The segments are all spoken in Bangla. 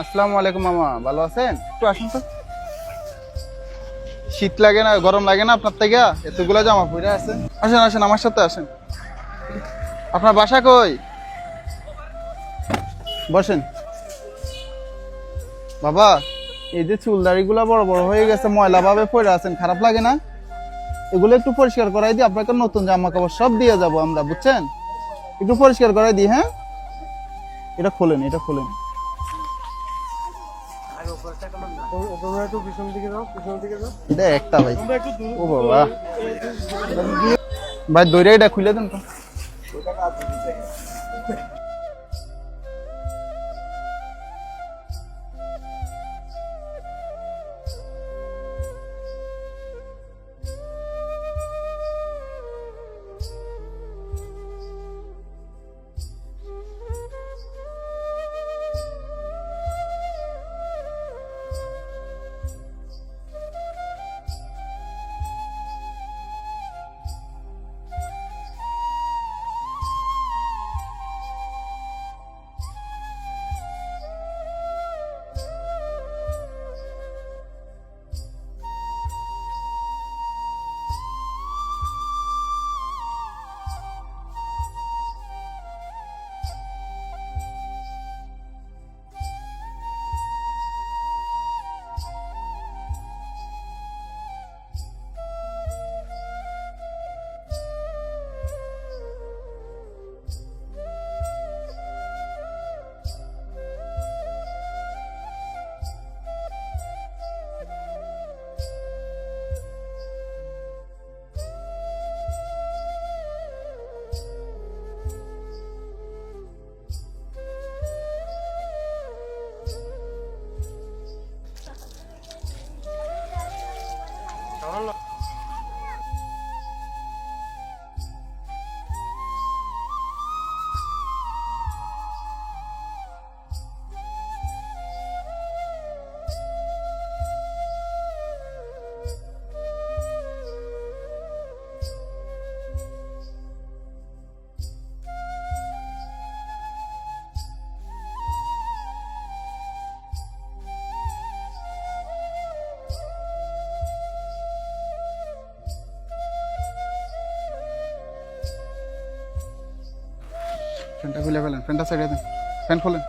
আসসালামু আলাইকুম মামা। ভালো আছেন? একটু আসুন তো। শীত লাগে না গরম লাগে না আপনার থেকে? এতগুলো জামা পরে আছেন। আসেন আসেন আমার সাথে আসেন। আপনার বাসা কই? বসেন। বাবা এই যে চুল দাড়িগুলো বড় বড় হয়ে গেছে ময়লা ভাবে পরে আছেন খারাপ লাগে না? এগুলো একটু পরিষ্কার করাই দিই আপনাকে নতুন জামা কাপড় সব দিয়ে যাব আমরা বুঝছেন? একটু পরিষ্কার করাই দিই হ্যাঁ? এটা খোলেন এটা খোলেন। এটা একটা ভাই। দূর ও বাবা। ভাই দৌড়ে এটা খুলে দেন তো। ফ্যানটা খুলে ফেলেন ফ্যানটা ছেড়ে দেন। ফ্যান খোলেন।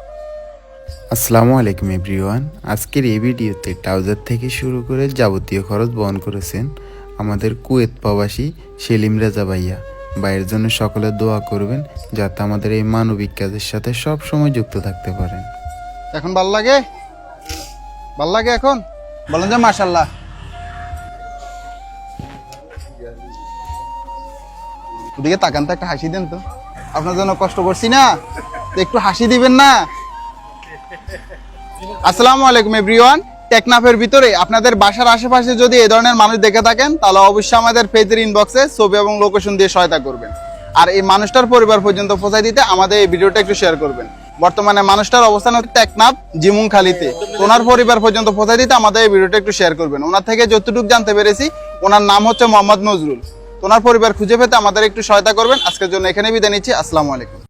আসসালামু আলাইকুম এভরিওয়ান। আজকের এই ভিডিওতে ট্রাউজার থেকে শুরু করে যাবতীয় খরচ বহন করেছেন আমাদের কুয়েত প্রবাসী সেলিম রেজা ভাইয়া। ভাইয়ের জন্য সকলে দোয়া করবেন যাতে আমাদের এই মানবিক কাজের সাথে সব সময় যুক্ত থাকতে পারেন। এখন ভালো লাগে? ভালো লাগে এখন? বলেন যে মাশাল্লাহ ওদিকে তাকান তো একটা হাসি দেন তো। আপনার জন্য কষ্ট করছি না। একটু হাসি দিবেন না। আসসালামু আলাইকুম এভরিওয়ান টেকনাফের ভিতরে আপনাদের বাসার আশেপাশে যদি এই ধরনের মানুষ দেখে থাকেন, তাহলে অবশ্যই আমাদের পেজের ইনবক্সে ছবি এবং লোকেশন দিয়ে সহায়তা করবেন। আর এই মানুষটার পরিবার পর্যন্ত পৌঁছায় দিতে আমাদের এই ভিডিওটা একটু শেয়ার করবেন। বর্তমানে মানুষটার অবস্থান হচ্ছে টেকনাফ জিমুং খালিতে ওনার পরিবার পর্যন্ত পৌঁছায় দিতে আমাদের এই ভিডিওটা একটু শেয়ার করবেন। ওনার থেকে যতটুকু জানতে পেরেছি, ওনার নাম হচ্ছে মোহাম্মদ নজরুল। ওনার পরিবার খুঁজে পেতে আমাদের একটু সহায়তা করবেন। আজকের জন্য এখানে বিদায় নিচ্ছি। আসসালামু আলাইকুম।